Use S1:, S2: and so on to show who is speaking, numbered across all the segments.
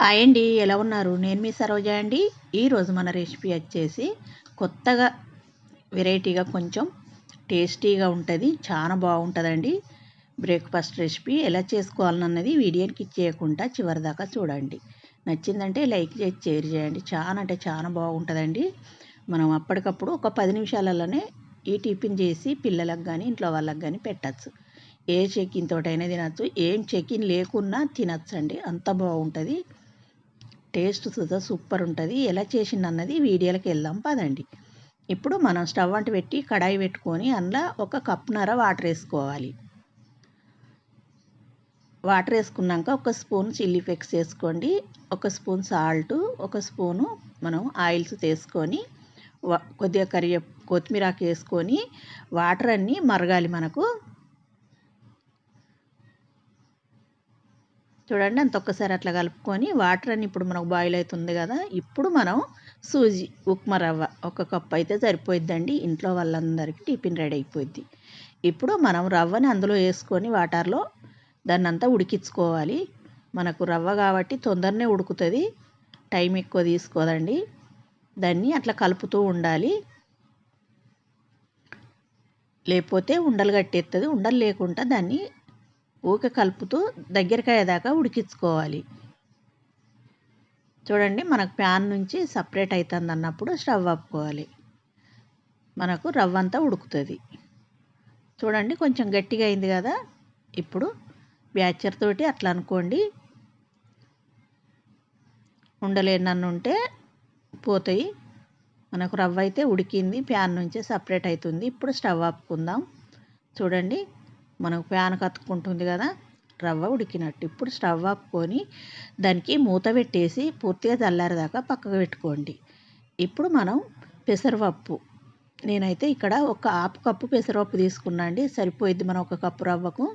S1: Hi అండి ఎలా ఉన్నారు? నేను మీ సరోజ అండి. ఈరోజు మన రెసిపీ వచ్చేసి కొత్తగా వెరైటీగా కొంచెం టేస్టీగా ఉంటుంది చాలా బాగుంటుందండి. బ్రేక్ఫాస్ట్ రెసిపీ ఎలా చేసుకోవాలన్నది వీడియోకి ఇచ్చేయకుండా చివరి దాకా చూడండి. నచ్చిందంటే లైక్ చేసి షేర్ చేయండి. చాలా అంటే చాలా బాగుంటుందండి. మనం అప్పటికప్పుడు ఒక పది నిమిషాలలోనే ఈ టిఫిన్ చేసి పిల్లలకు కానీ ఇంట్లో వాళ్ళకి కానీ పెట్టచ్చు. ఏ చెకిన్ తోటైనా తినచ్చు ఏం చెకిన్ లేకున్నా తినచ్చండి. అంత బాగుంటుంది. టేస్ట్ సుధా సూపర్ ఉంటుంది. ఎలా చేసింది అన్నది వీడియోలోకి వెళ్దాం పదండి. ఇప్పుడు మనం స్టవ్ అంటు పెట్టి కడాయి పెట్టుకొని అందులో ఒక కప్నర వాటర్ వేసుకోవాలి. వాటర్ వేసుకున్నాక ఒక స్పూన్ చిల్లీ ఫ్లెక్స్ వేసుకోండి. ఒక స్పూన్ సాల్ట్ ఒక స్పూను మనం ఆయిల్స్ తీసుకొని కొద్దిగా కరివే కొత్తిమీరాకు వేసుకొని వాటర్ అన్నీ మరగాలి మనకు. చూడండి అంత ఒక్కసారి అట్లా కలుపుకొని వాటర్ అని ఇప్పుడు మనకు బాయిల్ అవుతుంది కదా ఇప్పుడు మనం సూజీ ఉప్మా రవ్వ ఒక కప్ అయితే సరిపోయిద్దండి. ఇంట్లో వాళ్ళందరికీ టిఫిన్ రెడీ అయిపోద్ది ఇప్పుడు మనం రవ్వని అందులో వేసుకొని వాటర్లో దాన్ని అంతా ఉడికించుకోవాలి. మనకు రవ్వ కాబట్టి తొందరనే ఉడుకుతుంది. టైం ఎక్కువ తీసుకోదండి. దాన్ని అట్లా కలుపుతూ ఉండాలి. లేకపోతే ఉండలు కట్టేస్తుంది ఉండలు లేకుండా దాన్ని ఊక కలుపుతూ దగ్గరకాయ దాకా ఉడికించుకోవాలి. చూడండి మనకు ప్యాన్ నుంచి సపరేట్ అవుతుంది అన్నప్పుడు స్టవ్ ఆపుకోవాలి. మనకు రవ్వ అంతా ఉడుకుతుంది. చూడండి కొంచెం గట్టిగా అయింది కదా? ఇప్పుడు బ్యాచర్ తోటి అట్లా అనుకోండి. ఉండలేనన్ను ఉంటే పోతాయి. మనకు రవ్వ అయితే ఉడికింది ప్యాన్ నుంచే సపరేట్ అవుతుంది. ఇప్పుడు స్టవ్ ఆపుకుందాం. చూడండి మనకు ప్యాన్ కత్తుకుంటుంది కదా రవ్వ ఉడికినట్టు. ఇప్పుడు స్టవ్ ఆపుకొని దానికి మూత పెట్టేసి పూర్తిగా చల్లారేదాకా పక్కకు పెట్టుకోండి. ఇప్పుడు మనం పెసరపప్పు. నేనైతే ఇక్కడ ఒక ఆపు కప్పు పెసరపప్పు తీసుకున్నా అండి. సరిపోయిద్ది మనం ఒక కప్పు రవ్వకు.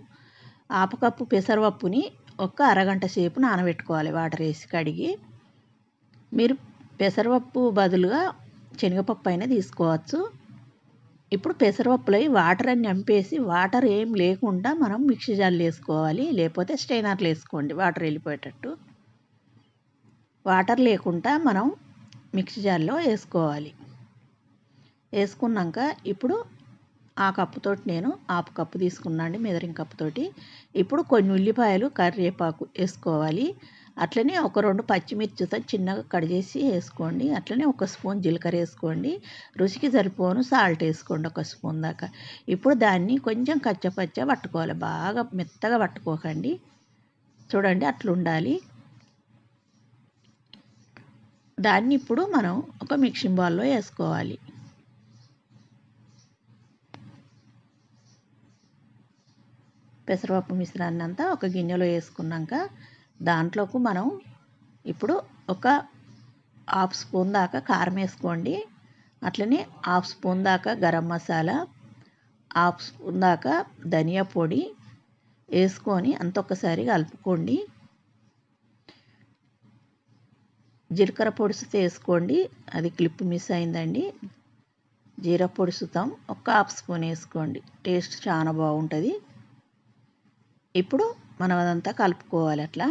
S1: ఆపు కప్పు పెసరపప్పుని ఒక అరగంట సేపు నానబెట్టుకోవాలి వాటర్ వేసి కడిగి. మీరు పెసరపప్పు బదులుగా శనగపప్పు అయినా తీసుకోవచ్చు. ఇప్పుడు పెసరపప్పులో వాటర్ అని నింపేసి వాటర్ ఏం లేకుండా మనం మిక్సీ జార్లు వేసుకోవాలి లేకపోతే స్టెయినర్లు వేసుకోండి వాటర్ వెళ్ళిపోయేటట్టు. వాటర్ లేకుండా మనం మిక్సీ జార్లో వేసుకోవాలి. వేసుకున్నాక ఇప్పుడు ఆ కప్పుతోటి నేను ఆపు కప్పు తీసుకున్నాను అండి మెదరింగ్ కప్పుతోటి. ఇప్పుడు కొన్ని ఉల్లిపాయలు కరివేపాకు వేసుకోవాలి. అట్లనే ఒక రెండు పచ్చిమిర్చితో చిన్నగా కట్ చేసి వేసుకోండి. అట్లనే ఒక స్పూన్ జీలకర్ర వేసుకోండి. రుచికి సరిపోను సాల్ట్ వేసుకోండి ఒక స్పూన్ దాకా. ఇప్పుడు దాన్ని కొంచెం కచ్చపచ్చ పట్టుకోవాలి. బాగా మెత్తగా పట్టుకోకండి. చూడండి అట్లుండాలి. దాన్ని ఇప్పుడు మనం ఒక మిక్సింగ్ బౌల్లో వేసుకోవాలి. పెసరపప్పు మిశ్రాన్ని అంతా ఒక గిన్నెలో వేసుకున్నాక దాంట్లోకి మనం ఇప్పుడు ఒక హాఫ్ స్పూన్ దాకా కారం వేసుకోండి. అట్లనే హాఫ్ స్పూన్ దాకా గరం మసాలా హాఫ్ స్పూన్ దాకా ధనియా పొడి వేసుకొని అంత ఒక్కసారి కలుపుకోండి. జీలకర్ర పొడుసుతో వేసుకోండి. అది క్లిప్ మిస్ అయిందండి. జీర పొడుసుతాం ఒక హాఫ్ స్పూన్ వేసుకోండి. టేస్ట్ చాలా బాగుంటుంది. ఇప్పుడు మనం అదంతా కలుపుకోవాలి అట్లా.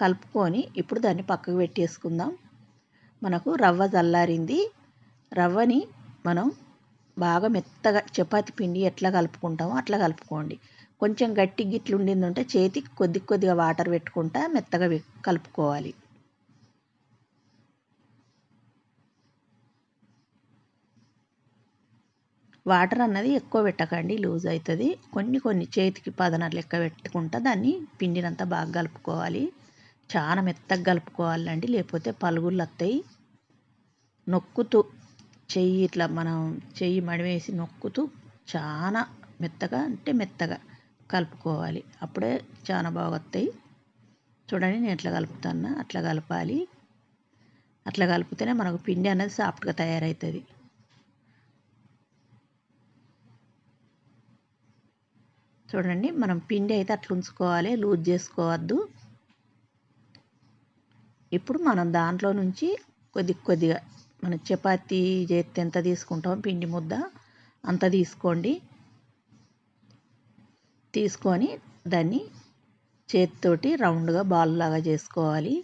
S1: కలుపుకొని ఇప్పుడు దాన్ని పక్కకు పెట్టేసుకుందాం. మనకు రవ్వ చల్లారింది రవ్వని మనం బాగా మెత్తగా చపాతి పిండి ఎట్లా కలుపుకుంటామో అట్లా కలుపుకోండి. కొంచెం గట్టి గిట్లు ఉండిందంటే చేతికి కొద్ది కొద్దిగా వాటర్ పెట్టుకుంటా మెత్తగా కలుపుకోవాలి. వాటర్ అన్నది ఎక్కువ పెట్టకండి లూజ్ అవుతుంది కొన్ని కొన్ని చేతికి పదన లెక్క పెట్టుకుంటా దాన్ని పిండినంతా బాగా కలుపుకోవాలి. చాలా మెత్తగా కలుపుకోవాలండి. లేకపోతే పలుగులు వస్తాయి. నొక్కుతూ చెయ్యి ఇట్లా మనం చెయ్యి మడివేసి నొక్కుతూ చాలా మెత్తగా అంటే మెత్తగా కలుపుకోవాలి. అప్పుడే చాలా బాగా వస్తాయి. చూడండి నేను ఎట్లా కలుపుతాను అట్లా కలపాలి. అట్లా కలిపితేనే మనకు పిండి అనేది సాఫ్ట్గా తయారవుతుంది. చూడండి మనం పిండి అయితే అట్లా ఉంచుకోవాలి. లూజ్ చేసుకోవద్దు. ఇప్పుడు మనం దాంట్లో నుంచి కొద్ది కొద్దిగా మన చపాతీ చేస్తే ఎంత తీసుకుంటామో పిండి ముద్ద అంత తీసుకోండి. తీసుకొని దాన్ని చేతితోటి రౌండ్గా బాల్ లాగా చేసుకోవాలి.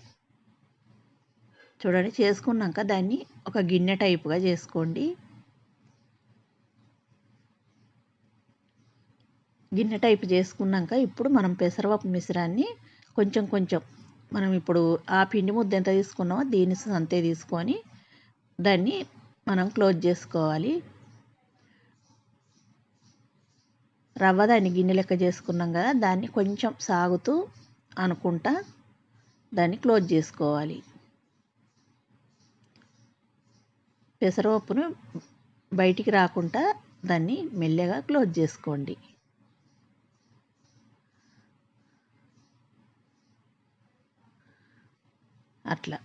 S1: చూడండి చేసుకున్నాక దాన్ని ఒక గిన్నె టైపుగా చేసుకోండి. గిన్నె టైపు చేసుకున్నాక ఇప్పుడు మనం పెసరపప్పు మిశ్రాన్ని కొంచెం కొంచెం మనం ఇప్పుడు ఆ పిండి ముద్ద ఎంత తీసుకున్నామో దీని అంతే తీసుకొని దాన్ని మనం క్లోజ్ చేసుకోవాలి. రవ్వ దాన్ని గిన్నె లెక్క చేసుకున్నాం కదా దాన్ని కొంచెం సాగుతూ అనుకుంటా దాన్ని క్లోజ్ చేసుకోవాలి. పెసరపప్పును బయటికి రాకుండా దాన్ని మెల్లగా క్లోజ్ చేసుకోండి. అట్లా.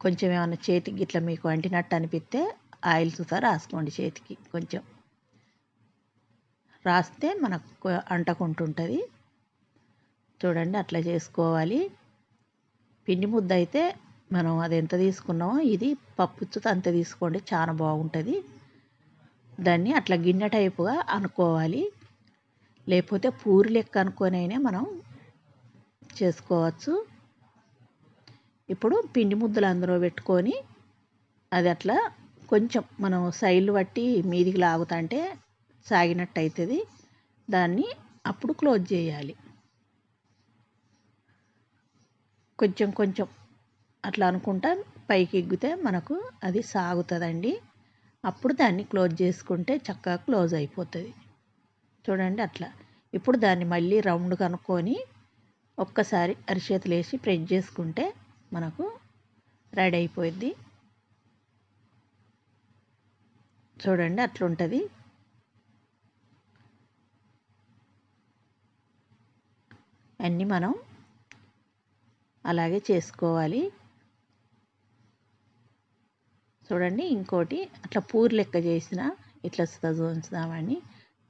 S1: కొంచెం ఏమైనా చేతికి ఇట్లా మీకు అంటినట్టు అనిపిస్తే ఆయిల్ సుతా రాసుకోండి చేతికి కొంచెం. రాస్తే మనకు అంటకుంటుంటుంది. చూడండి అట్లా చేసుకోవాలి. పిండి ముద్ద అయితే మనం అది ఎంత తీసుకున్నామో ఇది పప్పు అంత తీసుకోండి చాలా బాగుంటుంది. దాన్ని అట్లా గిన్నె టైపుగా అనుకోవాలి. లేకపోతే పూరి లెక్క అనుకోనైనా మనం చేసుకోవచ్చు. ఇప్పుడు పిండి ముద్దలు అందులో పెట్టుకొని అది అట్లా కొంచెం మనం సైడ్లు బట్టి మీదికి లాగుతుంటే సాగినట్టు అవుతుంది దాన్ని అప్పుడు క్లోజ్ చేయాలి. కొంచెం కొంచెం అట్లా అనుకుంటా పైకి ఎగ్గితే మనకు అది సాగుతుందండి. అప్పుడు దాన్ని క్లోజ్ చేసుకుంటే చక్కగా క్లోజ్ అయిపోతుంది. చూడండి అట్లా. ఇప్పుడు దాన్ని మళ్ళీ రౌండ్ కనుక్కొని ఒక్కసారి అరిచేతులు వేసి ప్రెస్ చేసుకుంటే మనకు రెడీ అయిపోయింది చూడండి అట్లుంటుంది. అన్నీ మనం అలాగే చేసుకోవాలి. చూడండి ఇంకోటి అట్లా పూరి లెక్క చేసిన ఇట్లా చూద్దామని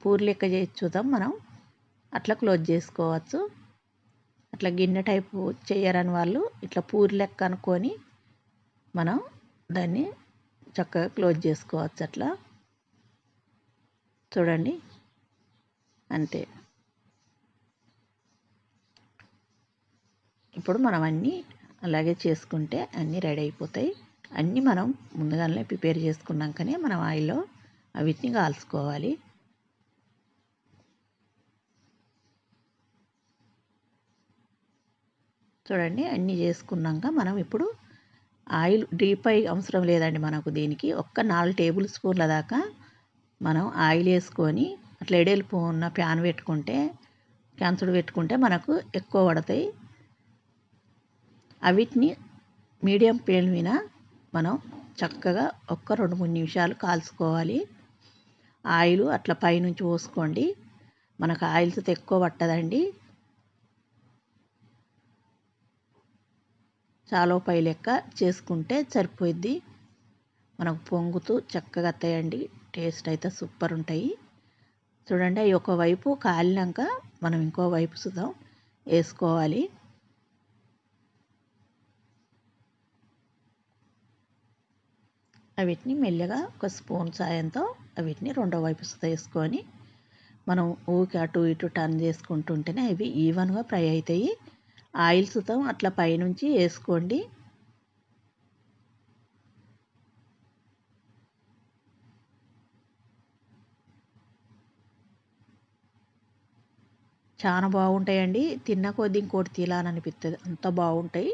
S1: పూరి లెక్క చేసి చూద్దాం మనం. అట్లా క్లోజ్ చేసుకోవచ్చు. అట్లా గిన్నె టైపు చేయరని వాళ్ళు ఇట్లా పూరి లెక్క అనుకొని మనం దాన్ని చక్కగా క్లోజ్ చేసుకోవచ్చు అట్లా. చూడండి. అంతే. ఇప్పుడు మనం అన్నీ అలాగే చేసుకుంటే అన్నీ రెడీ అయిపోతాయి. అన్నీ మనం ముందుగానే ప్రిపేర్ చేసుకున్నాకనే మనం ఆయిల్లో వీటిని కాల్చుకోవాలి. చూడండి అన్నీ చేసుకున్నాక మనం ఇప్పుడు ఆయిల్ డీప్ అయి అవసరం లేదండి మనకు దీనికి. ఒక్క నాలుగు టేబుల్ స్పూన్ల దాకా మనం ఆయిల్ వేసుకొని అట్లా ఎడెల్పు ఉన్న ప్యాన్ పెట్టుకుంటే క్యాన్సుడు పెట్టుకుంటే మనకు ఎక్కువ పడతాయి. అవిటిని మీడియం ఫ్లేమ్ మీద మనం చక్కగా ఒక్క రెండు మూడు నిమిషాలు కాల్చుకోవాలి. ఆయిల్ అట్లా పైనుంచి పోసుకోండి. మనకు ఆయిల్స్ ఎక్కువ పట్టదండి. చాలా పై లెక్క చేసుకుంటే సరిపోయిద్ది. మనకు పొంగుతూ చక్కగా వస్తాయండి టేస్ట్ అయితే సూపర్ ఉంటాయి. చూడండి అవి ఒకవైపు కాలినాక మనం ఇంకో వైపు చూద్దాం వేసుకోవాలి. వీటిని మెల్లగా ఒక స్పూన్ సాయంతో వీటిని రెండో వైపు వేసుకొని మనం ఊకి అటు ఇటు టర్న్ చేసుకుంటుంటేనే అవి ఈవెన్గా ఫ్రై అవుతాయి. ఆయిల్ సుతం అట్లా పైనుంచి వేసుకోండి. చాలా బాగుంటాయండి. తిన్న కొద్ది ఇంకోటి తినాలనిపిస్తుంది అంత బాగుంటాయి.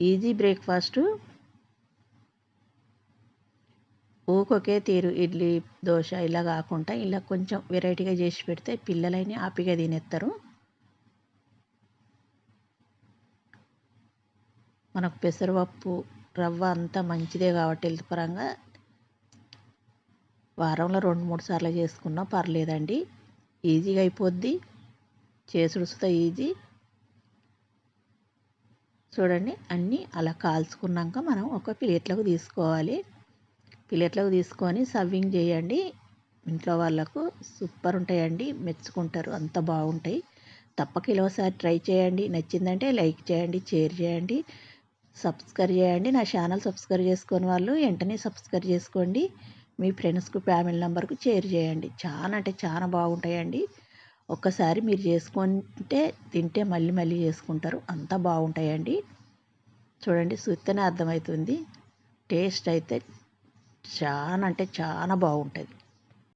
S1: Easy breakfast. ఊకొకే తీరు. ఇడ్లీ దోశ ఇలా కాకుండా ఇలా కొంచెం వెరైటీగా చేసి పెడితే పిల్లలైనా హ్యాపీగా తినేస్తారు మనకు పెసరపప్పు రవ్వ అంతా మంచిదే కాబట్టి హెల్త్ పరంగా వారంలో రెండు మూడు సార్లు చేసుకున్నా పర్లేదండి. ఈజీగా అయిపోద్ది. చేసుడు సుత ఈజీ. చూడండి అన్నీ అలా కాల్చుకున్నాక మనం ఒక ప్లేట్లకు తీసుకోవాలి. ప్లేట్లోకి తీసుకొని సర్వింగ్ చేయండి. ఇంట్లో వాళ్ళకు సూపర్ ఉంటాయండి. మెచ్చుకుంటారు. అంత బాగుంటాయి. తప్పక ఒకసారి ట్రై చేయండి. నచ్చిందంటే లైక్ చేయండి షేర్ చేయండి. సబ్స్క్రైబ్ చేయండి. నా ఛానల్ సబ్స్క్రైబ్ చేసుకొని వాళ్ళు వెంటనే సబ్స్క్రైబ్ చేసుకోండి. మీ ఫ్రెండ్స్కు ఫ్యామిలీ నెంబర్కు షేర్ చేయండి. చాలా అంటే చాలా బాగుంటాయండి. ఒక్కసారి మీరు చేసుకుంటే తింటే మళ్ళీ మళ్ళీ చేసుకుంటారు. అంత బాగుంటాయండి. చూడండి చూస్తేనే అర్థమవుతుంది. టేస్ట్ అయితే చాలా అంటే చాలా బాగుంటుంది.